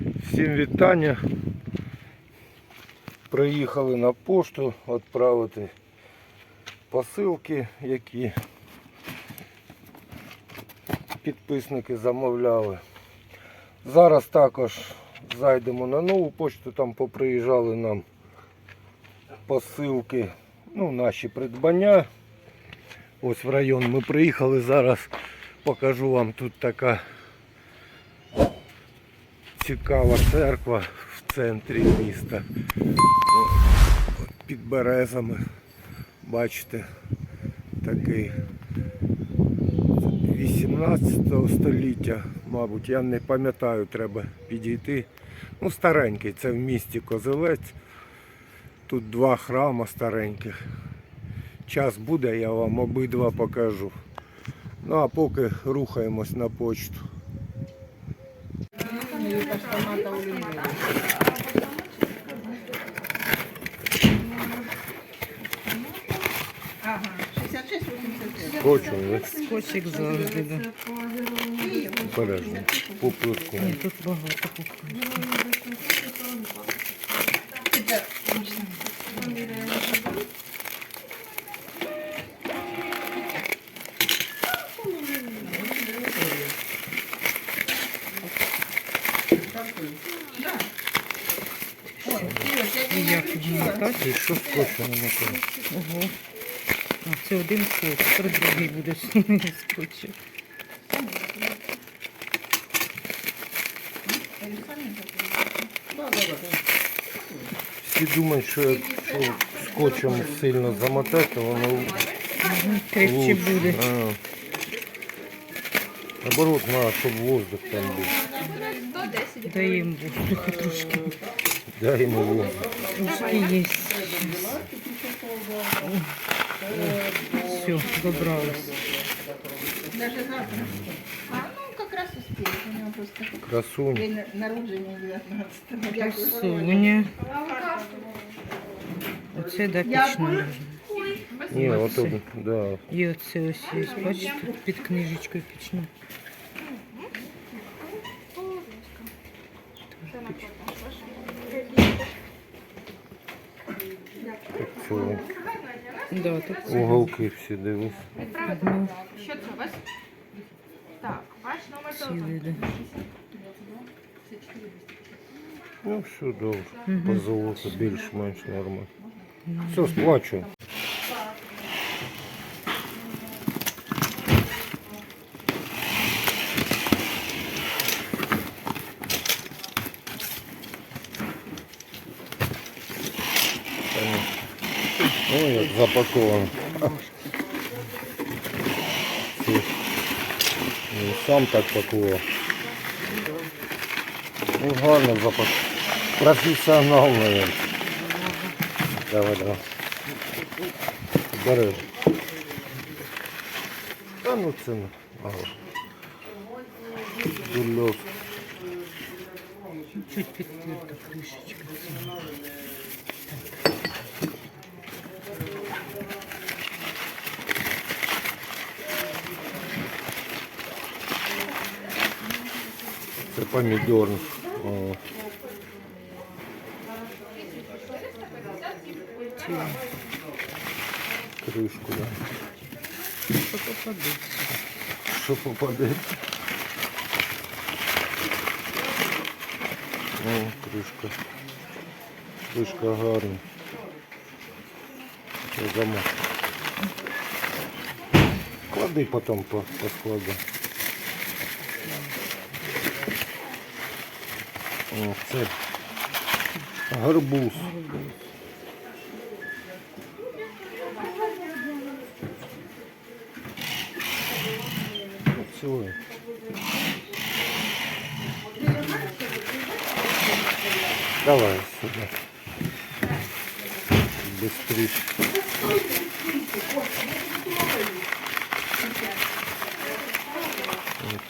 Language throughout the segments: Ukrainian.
Всім вітання. Приїхали на пошту відправити посилки, які підписники замовляли. Зараз також зайдемо на нову пошту, там поприїжджали нам посилки, ну, наші придбання. Ось в район ми приїхали, зараз покажу вам тут така цікава церква в центрі міста. Під березами. Бачите, такий 18 століття, мабуть, я не пам'ятаю, треба підійти. Ну, старенький, це в місті Козелець. Тут два храми стареньких. Час буде, я вам обидва покажу. Ну а поки рухаємось на почту. Ага, 66 89. Скотчем, ви Скотчик завжди, да. обережно. По плитку. Ні, тут багато купують. Як його? І що скотчем намотати? Ого. А, це один скотч, тепер другий буде скотч. Всі думають, що якщо скотчем сильно замотати, то воно Крепче буде. А. Наоборот, треба, щоб воздух там був. Дай їм воздуха трошки. Дай йому. Трошки є. Все, добрались. Даже завтра. А, ну как раз успеет. У него просто Красунь. день народження 19 Красуня. Оце да пічно. Ні, ото, да. І оце ось є, бачите, під книжечкою пічно. Цього. Да, тут це. Уголки всі дивись. Ну, Що це у вас? Так, ваш номер всі телефону. Ну, все добре. По золоту більш-менш нормально. Все, сплачу. Ой, як запаковано. Ну, Сам так пакував. Ну, гарно запак. Професіонал, наверное. Давай, давай. Бери. Та ну це не. Ага. Дульов. Чуть підтерта кришечка. Помідор. Кришку, да. що попадеться. Що попаде? О, кришка. Кришка гарна. Це замок. Клади потім по, по складу. О, це гарбуз. Давай сюда. Быстрее.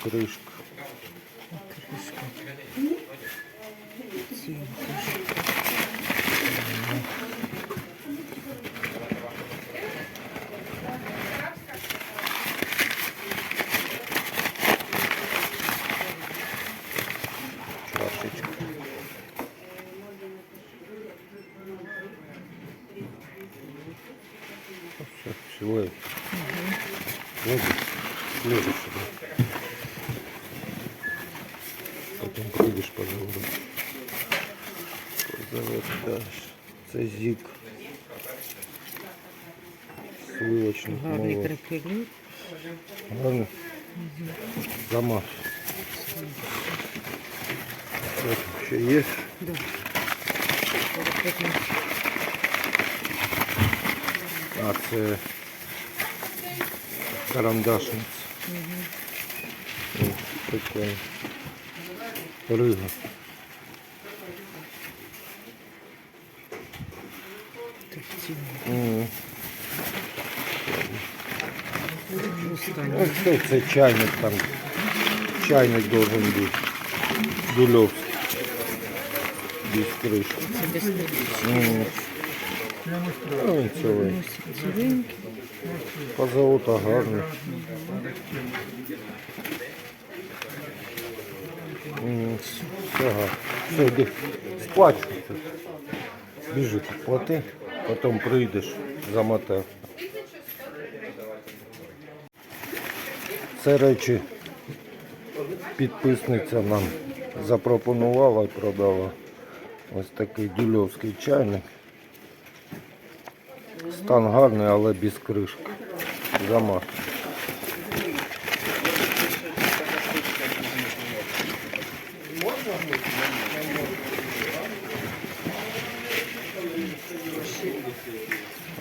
Крышка. Ой. Ложишь, ложишь сюда. Потом прийдеш поговорити. Завертаєш. Це зік. Сливочник Гарний молот. трикеліт. Гарно. Замах. От ще є. Да. А це карандашниця. О, Прикольно. Ціни. М. Це, чайник там. Чайник должен бути. Дульовський. Без кришки. Це без кришки. М. Ну, він цілий. Позолота гарна. М, Все йди. Сплачуйся. Біжи, плати, потім прийдеш, замотав. Це речі підписниця нам запропонувала і продала. Ось такий дюльовський чайник. Стан гарний, але без кришки. Замах.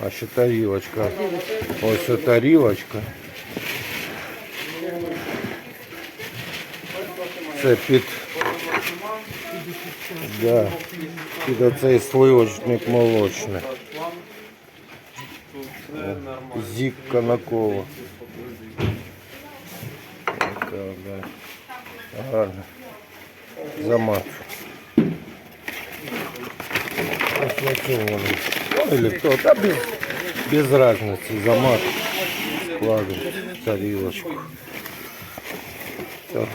А ще тарілочка. Ось о тарілочка. Це під, да, під оцей сливочник молочний. Зік Конакова. Така, да. Гарно. Замат. Ось на цьому вони. Ну, или кто, да без, без разницы. Замат складывать в тарелочку. Так.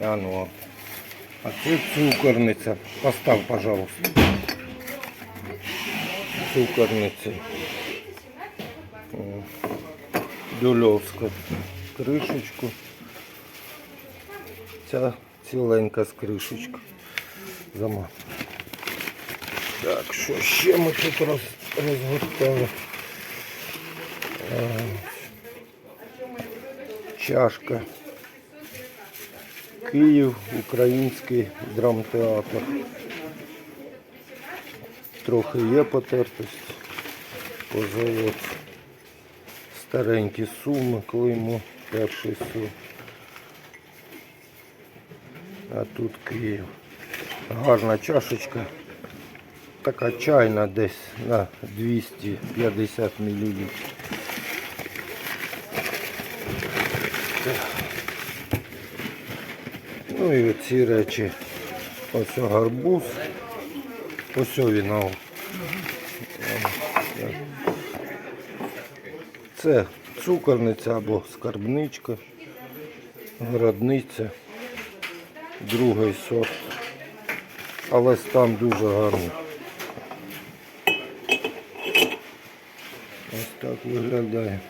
А ну. А це цукорниця. Постав, пожалуйста. Цукорниця. Дюльовська. Кришечку. Ця ціленька з кришечкою. Зама. Так, що ще ми тут роз, розгортали? Чашка. Київ, український драмтеатр. Трохи є потертость. Позолот. Старенькі суми, клеймо, перший суд. А тут Київ. Гарна чашечка. Така чайна десь на 250 мл. Ну і оці речі. Ось гарбуз. Ось о Це цукорниця або скарбничка, городниця, другий сорт. Але стан дуже гарний. Ось так виглядає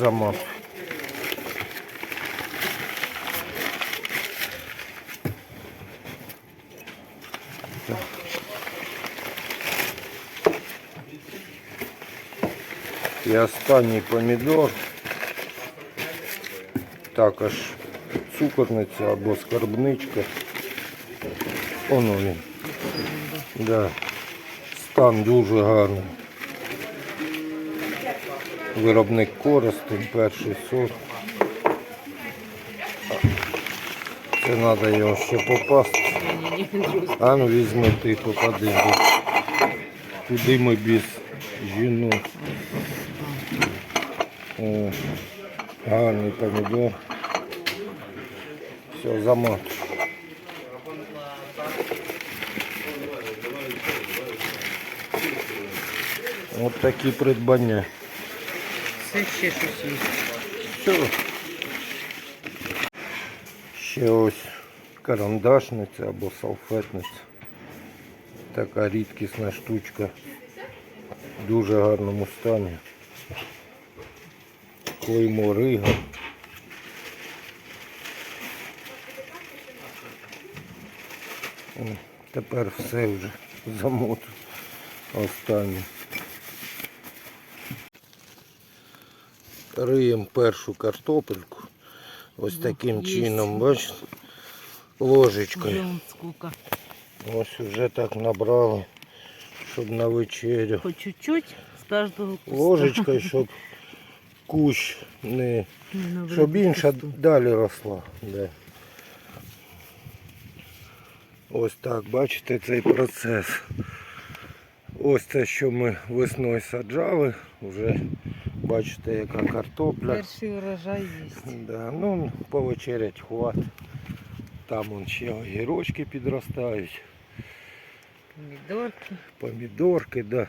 замах. Так. І останній помідор. Також цукорниця або скарбничка. Воно він. Да. Стан дуже гарний. Виробник Коростень, перший сорт. Це треба його ще попасти. А ну візьми ти попади. бо Куди ми без жінок. О, гарний помідор. Все, замат. От такі придбання. Це ще щось є. Все. Ще ось карандашниця або салфетниця. Така рідкісна штучка. В дуже гарному стані. Клеймо рига. Тепер все вже замот останнє. Риємо першу картопельку. Ось таким чином, бачите, ложечкою. Ось вже так набрали, щоб на вечерю. По чуть-чуть з кожного куста. Ложечкою, щоб кущ не. Не Щоб інша далі росла. Да. Ось так, бачите цей процес. Ось це, що ми весною саджали. Вже бачите, яка картопля. Перший урожай є. Да, ну, повечерять хват. Там он ще огірочки підростають, Помідорки, помідорки, да.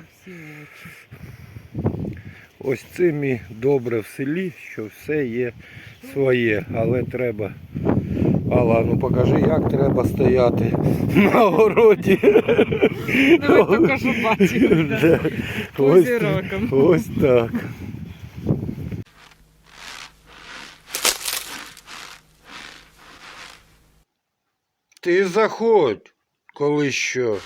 Ось цим і добре в селі, що все є своє, але треба. Алла, ну покажи, як треба стояти на городі. Ну ви тільки да. Да. Ось, ось так. Ти заходь, коли що.